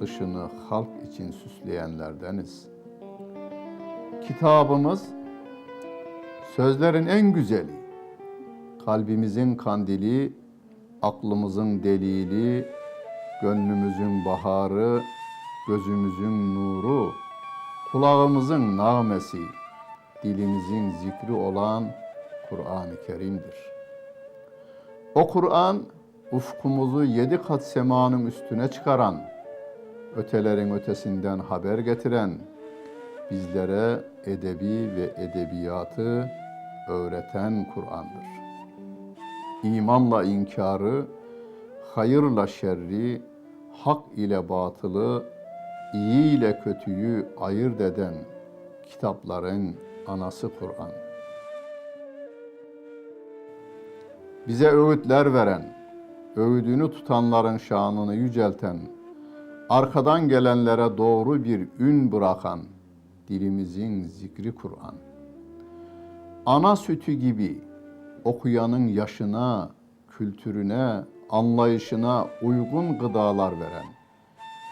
dışını halk için süsleyenlerdeniz. Kitabımız sözlerin en güzeli, kalbimizin kandili, aklımızın delili, gönlümüzün baharı, gözümüzün nuru, kulağımızın nağmesi, dilimizin zikri olan Kur'an-ı Kerim'dir. O Kur'an ufkumuzu yedi kat semanın üstüne çıkaran, ötelerin ötesinden haber getiren, bizlere edebi ve edebiyatı öğreten Kur'an'dır. İmanla inkarı, hayırla şerri, hak ile batılı, iyi ile kötüyü ayırt eden kitapların anası Kur'an. Bize öğütler veren, öğüdünü tutanların şanını yücelten, arkadan gelenlere doğru bir ün bırakan, dilimizin zikri Kur'an. Ana sütü gibi okuyanın yaşına, kültürüne, anlayışına uygun gıdalar veren,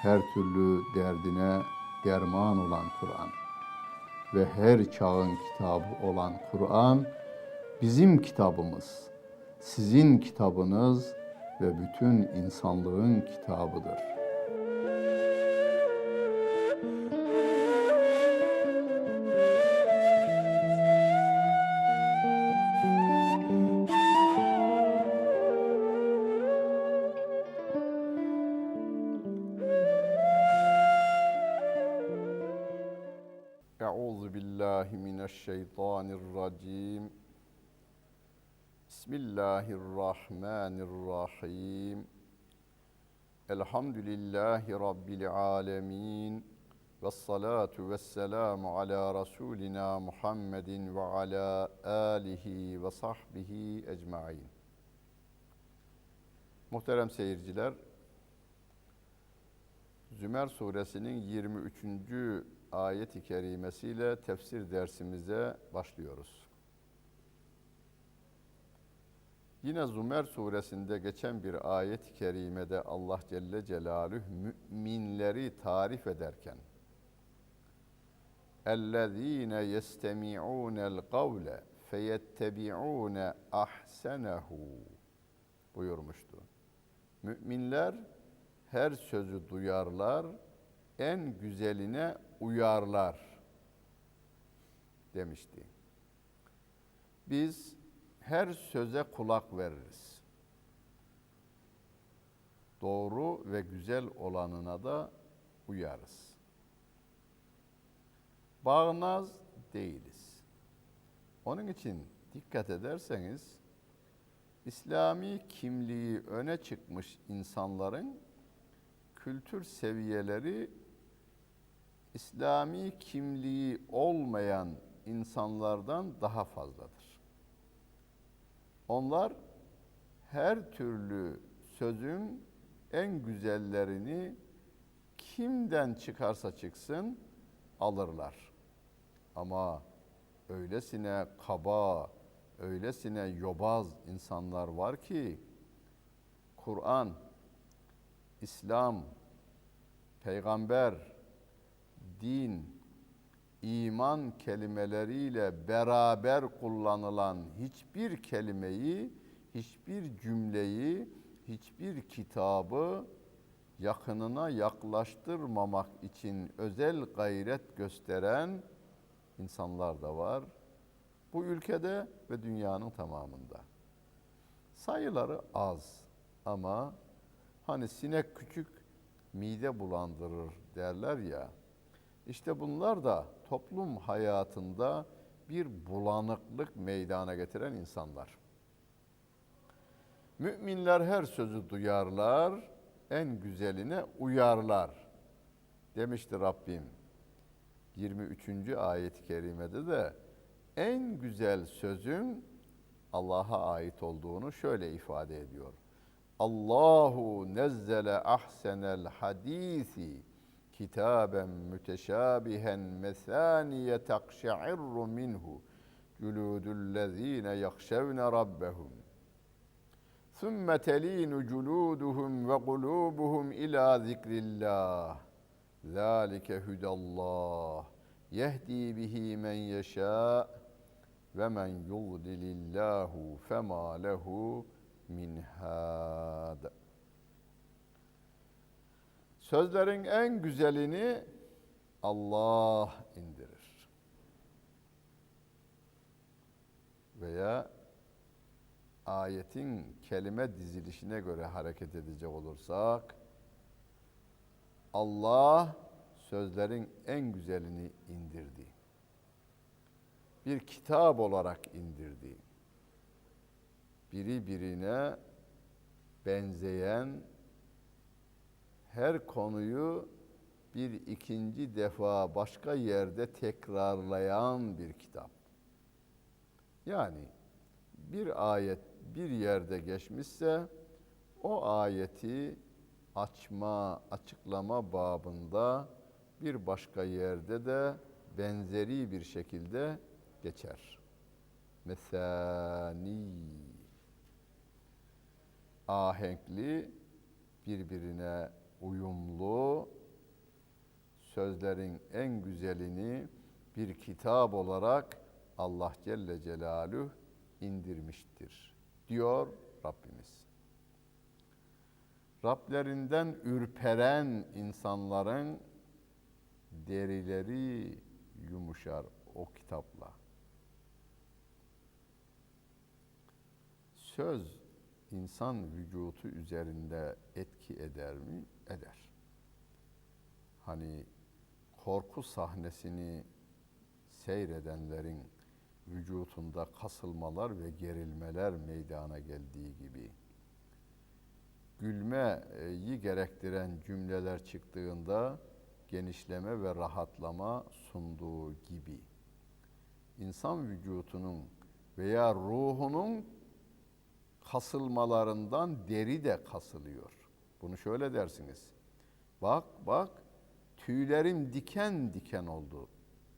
her türlü derdine derman olan Kur'an ve her çağın kitabı olan Kur'an bizim kitabımız, sizin kitabınız ve bütün insanlığın kitabıdır. Euzu billahi mineşşeytanirracim. Bismillahirrahmanirrahim. Elhamdülillahi Rabbil alemin. Ve salatu ve selamu ala Resulina Muhammedin ve ala alihi ve sahbihi ecmain. Muhterem seyirciler, Zümer suresinin 23 ayet-i kerimesiyle tefsir dersimize başlıyoruz. Yine Zümer suresinde geçen bir ayet-i kerimede Allah Celle Celaluhu müminleri tarif ederken اَلَّذ۪ينَ يَسْتَمِعُونَ الْقَوْلَ فَيَتَّبِعُونَ اَحْسَنَهُ buyurmuştu. Müminler her sözü duyarlar, en güzeline uyarlar demişti. Biz her söze kulak veririz. Doğru ve güzel olanına da uyarız. Bağnaz değiliz. Onun için dikkat ederseniz İslami kimliği öne çıkmış insanların kültür seviyeleri İslami kimliği olmayan insanlardan daha fazladır. Onlar her türlü sözün en güzellerini kimden çıkarsa çıksın alırlar. Ama öylesine kaba, öylesine yobaz insanlar var ki Kur'an, İslam, peygamber, din, iman kelimeleriyle beraber kullanılan hiçbir kelimeyi, hiçbir cümleyi, hiçbir kitabı yakınına yaklaştırmamak için özel gayret gösteren insanlar da var. Bu ülkede ve dünyanın tamamında. Sayıları az ama hani sinek küçük mide bulandırır derler ya. İşte bunlar da toplum hayatında bir bulanıklık meydana getiren insanlar. Müminler her sözü duyarlar, en güzeline uyarlar. demişti Rabbim 23. ayet-i kerimede de en güzel sözün Allah'a ait olduğunu şöyle ifade ediyor. Allahu nezzele ahsenel hadisi kitaben müteşabihen mesaniye takşe'irru minhu culudullezine yakşevne rabbehum ثُمَّ تَل۪ينُ جُلُودُهُمْ وَقُلُوبُهُمْ اِلَى ذِكْرِ اللّٰهِ. ذَٰلِكَ هُدَى اللّٰهِ يَهْد۪ي بِهِ مَنْ يَشَاءُ وَمَنْ يُضْلِلِ اللّٰهُ فَمَا لَهُ مِنْ هَادٍ. Sözlerin en güzelini Allah indirir. Veya ayetin kelime dizilişine göre hareket edecek olursak Allah sözlerin en güzelini indirdi. Bir kitap olarak indirdi. Biri birine benzeyen her konuyu bir ikinci defa başka yerde tekrarlayan bir kitap. Yani bir ayet bir yerde geçmişse o ayeti açma, açıklama babında bir başka yerde de benzeri bir şekilde geçer. Mesani ahenkli, birbirine uyumlu, sözlerin en güzelini bir kitap olarak Allah Celle Celaluhu indirmiştir diyor Rabbimiz. Rablerinden ürperen insanların derileri yumuşar o kitapla. Söz insan vücutu üzerinde etki eder mi? Eder. Hani korku sahnesini seyredenlerin vücutunda kasılmalar ve gerilmeler meydana geldiği gibi gülmeyi gerektiren cümleler çıktığında genişleme ve rahatlama sunduğu gibi insan vücutunun veya ruhunun kasılmalarından deri de kasılıyor. Bunu şöyle dersiniz. Bak bak tüylerim diken diken oldu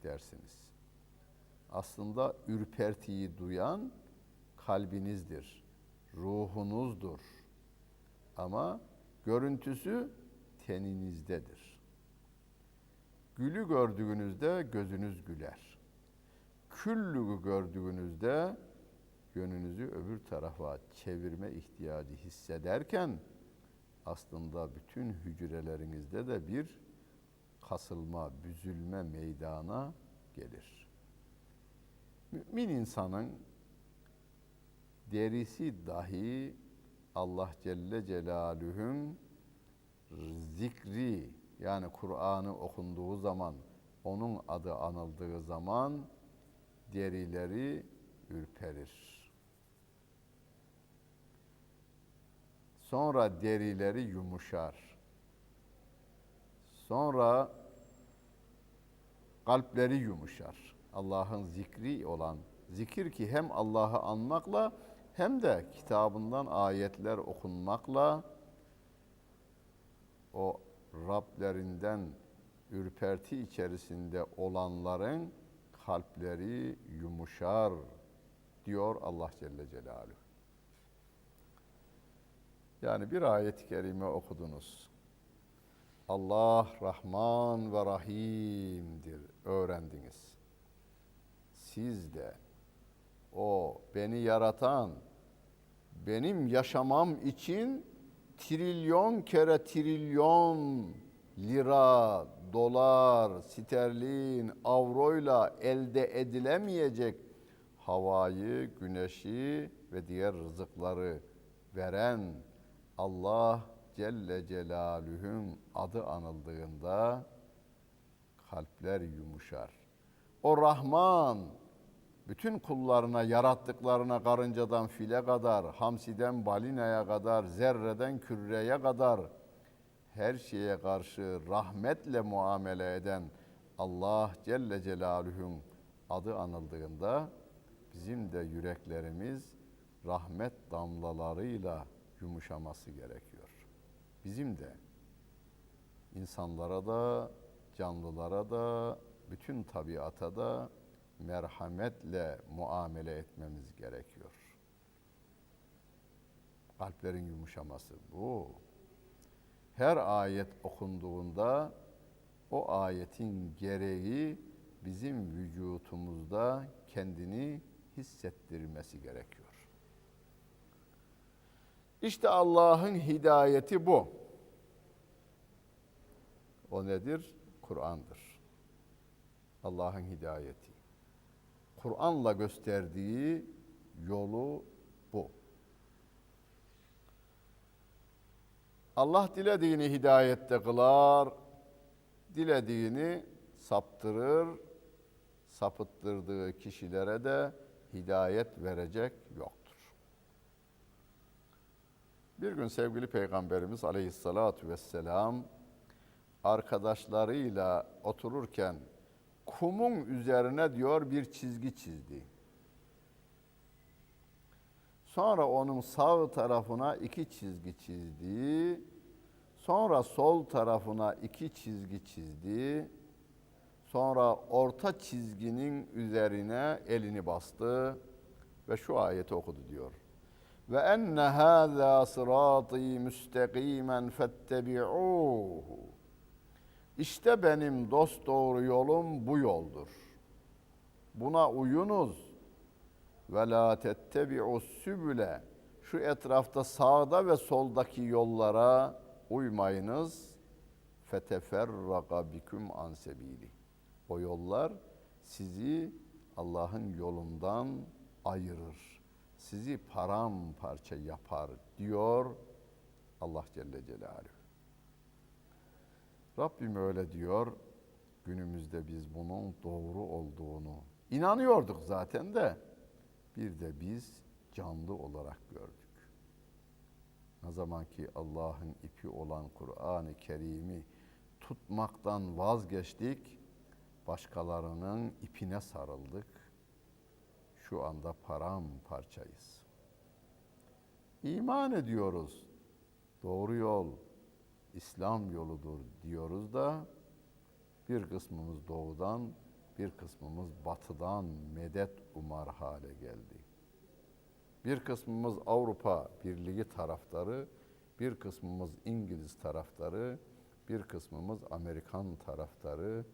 dersiniz aslında ürpertiyi duyan kalbinizdir, ruhunuzdur. Ama görüntüsü teninizdedir. Gülü gördüğünüzde gözünüz güler. Küllüğü gördüğünüzde yönünüzü öbür tarafa çevirme ihtiyacı hissederken aslında bütün hücrelerinizde de bir kasılma, büzülme meydana gelir. Mümin insanın derisi dahi Allah Celle Celaluhu'nun zikri yani Kur'an'ı okunduğu zaman onun adı anıldığı zaman derileri ürperir. Sonra derileri yumuşar. Sonra kalpleri yumuşar. Allah'ın zikri olan zikir ki hem Allah'ı anmakla hem de kitabından ayetler okunmakla o Rablerinden ürperti içerisinde olanların kalpleri yumuşar diyor Allah Celle Celaluhu. Yani bir ayet-i kerime okudunuz. Allah Rahman ve Rahim'dir öğrendiniz. Siz de o beni yaratan, benim yaşamam için trilyon kere trilyon lira, dolar, sterlin, avroyla elde edilemeyecek havayı, güneşi ve diğer rızıkları veren Allah Celle Celaluhu'nun adı anıldığında kalpler yumuşar. O Rahman bütün kullarına yarattıklarına karıncadan file kadar, hamsiden balinaya kadar, zerreden küreye kadar her şeye karşı rahmetle muamele eden Allah Celle Celaluhu'nun adı anıldığında bizim de yüreklerimiz rahmet damlalarıyla yumuşaması gerekiyor. Bizim de insanlara da, canlılara da, bütün tabiata da merhametle muamele etmemiz gerekiyor. Kalplerin yumuşaması bu. Her ayet okunduğunda o ayetin gereği bizim vücutumuzda kendini hissettirmesi gerekiyor. İşte Allah'ın hidayeti bu. O nedir? Kur'an'dır. Allah'ın hidayeti. Kur'an'la gösterdiği yolu bu. Allah dilediğini hidayette kılar, dilediğini saptırır, sapıttırdığı kişilere de hidayet verecek yoktur. Bir gün sevgili Peygamberimiz aleyhissalatu vesselam arkadaşlarıyla otururken kumun üzerine diyor bir çizgi çizdi. Sonra onun sağ tarafına iki çizgi çizdi. Sonra sol tarafına iki çizgi çizdi. Sonra orta çizginin üzerine elini bastı ve şu ayeti okudu diyor. Ve enne hâzâ sırâtî müstekîmen fettebi'ûhu. İşte benim dost doğru yolum bu yoldur. Buna uyunuz. Ve la tettebi'us sübüle. Şu etrafta sağda ve soldaki yollara uymayınız. Feteferraka biküm an sebili. O yollar sizi Allah'ın yolundan ayırır. Sizi paramparça yapar diyor Allah Celle Celaluhu. Rabbim öyle diyor. Günümüzde biz bunun doğru olduğunu inanıyorduk zaten de bir de biz canlı olarak gördük. Ne zaman ki Allah'ın ipi olan Kur'an-ı Kerim'i tutmaktan vazgeçtik, başkalarının ipine sarıldık. Şu anda paramparçayız. İman ediyoruz. Doğru yol İslam yoludur diyoruz da bir kısmımız doğudan, bir kısmımız batıdan medet umar hale geldi. Bir kısmımız Avrupa Birliği taraftarı, bir kısmımız İngiliz taraftarı, bir kısmımız Amerikan taraftarı,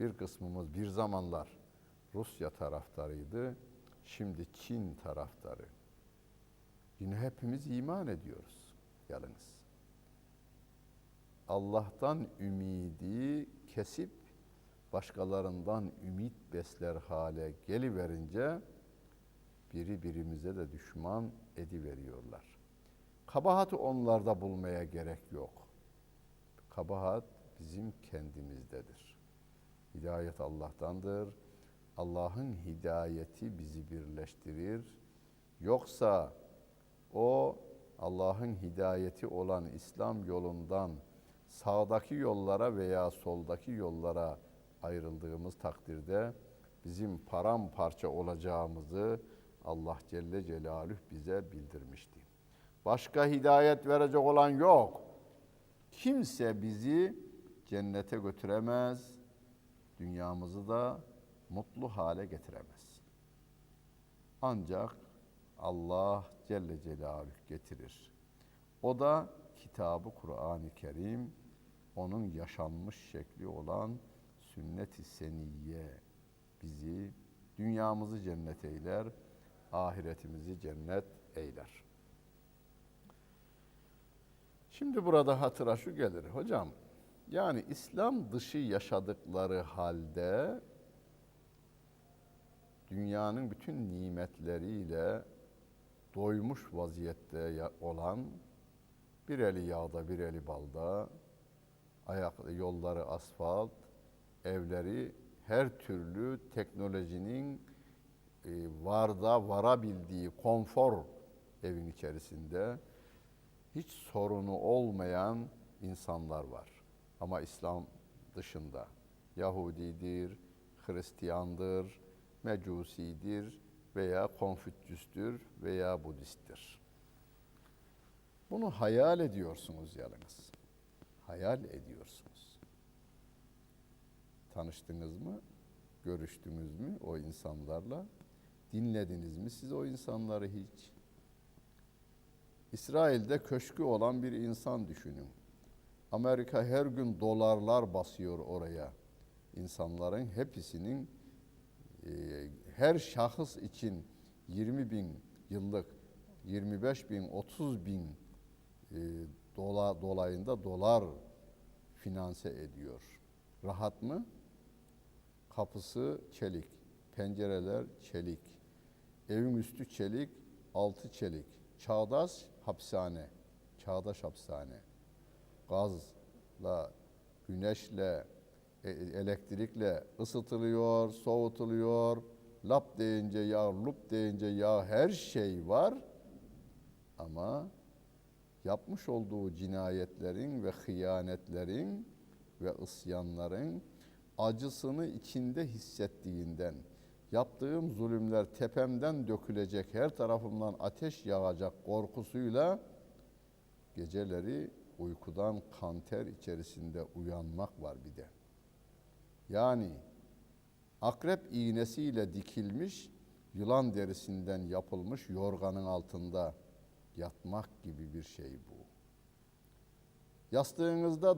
bir kısmımız bir zamanlar Rusya taraftarıydı, şimdi Çin taraftarı. Yine hepimiz iman ediyoruz yalnız. Allah'tan ümidi kesip başkalarından ümit besler hale geliverince biri birimize de düşman ediveriyorlar. Kabahatı onlarda bulmaya gerek yok. Kabahat bizim kendimizdedir. Hidayet Allah'tandır. Allah'ın hidayeti bizi birleştirir. Yoksa o Allah'ın hidayeti olan İslam yolundan sağdaki yollara veya soldaki yollara ayrıldığımız takdirde bizim paramparça olacağımızı Allah Celle Celaluhu bize bildirmişti. Başka hidayet verecek olan yok. Kimse bizi cennete götüremez, dünyamızı da mutlu hale getiremez. Ancak Allah Celle Celaluhu getirir. O da kitabı Kur'an-ı Kerim, onun yaşanmış şekli olan sünnet-i seniyye bizi dünyamızı cennet eyler, ahiretimizi cennet eyler. Şimdi burada hatıra şu gelir hocam. Yani İslam dışı yaşadıkları halde dünyanın bütün nimetleriyle doymuş vaziyette olan bir eli yağda bir eli balda ayak yolları asfalt evleri her türlü teknolojinin e, varda varabildiği konfor evin içerisinde hiç sorunu olmayan insanlar var. Ama İslam dışında Yahudidir, Hristiyandır, Mecusidir veya Konfüçyüstür veya Budisttir. Bunu hayal ediyorsunuz yalnız. Hayal ediyorsunuz. Tanıştınız mı? Görüştünüz mü o insanlarla? Dinlediniz mi siz o insanları hiç? İsrail'de köşkü olan bir insan düşünün. Amerika her gün dolarlar basıyor oraya. İnsanların hepsinin her şahıs için 20 bin yıllık, 25 bin, 30 bin e, dola, dolayında dolar finanse ediyor. Rahat mı? Kapısı çelik, pencereler çelik, evin üstü çelik, altı çelik. Çağdaş hapishane, çağdaş hapishane. Gazla, güneşle, elektrikle ısıtılıyor, soğutuluyor. Lap deyince yağ, lup deyince yağ her şey var. Ama yapmış olduğu cinayetlerin ve hıyanetlerin ve isyanların acısını içinde hissettiğinden, yaptığım zulümler tepemden dökülecek, her tarafımdan ateş yağacak korkusuyla geceleri uykudan kanter içerisinde uyanmak var bir de. Yani akrep iğnesiyle dikilmiş, yılan derisinden yapılmış yorganın altında yatmak gibi bir şey bu. Yastığınızda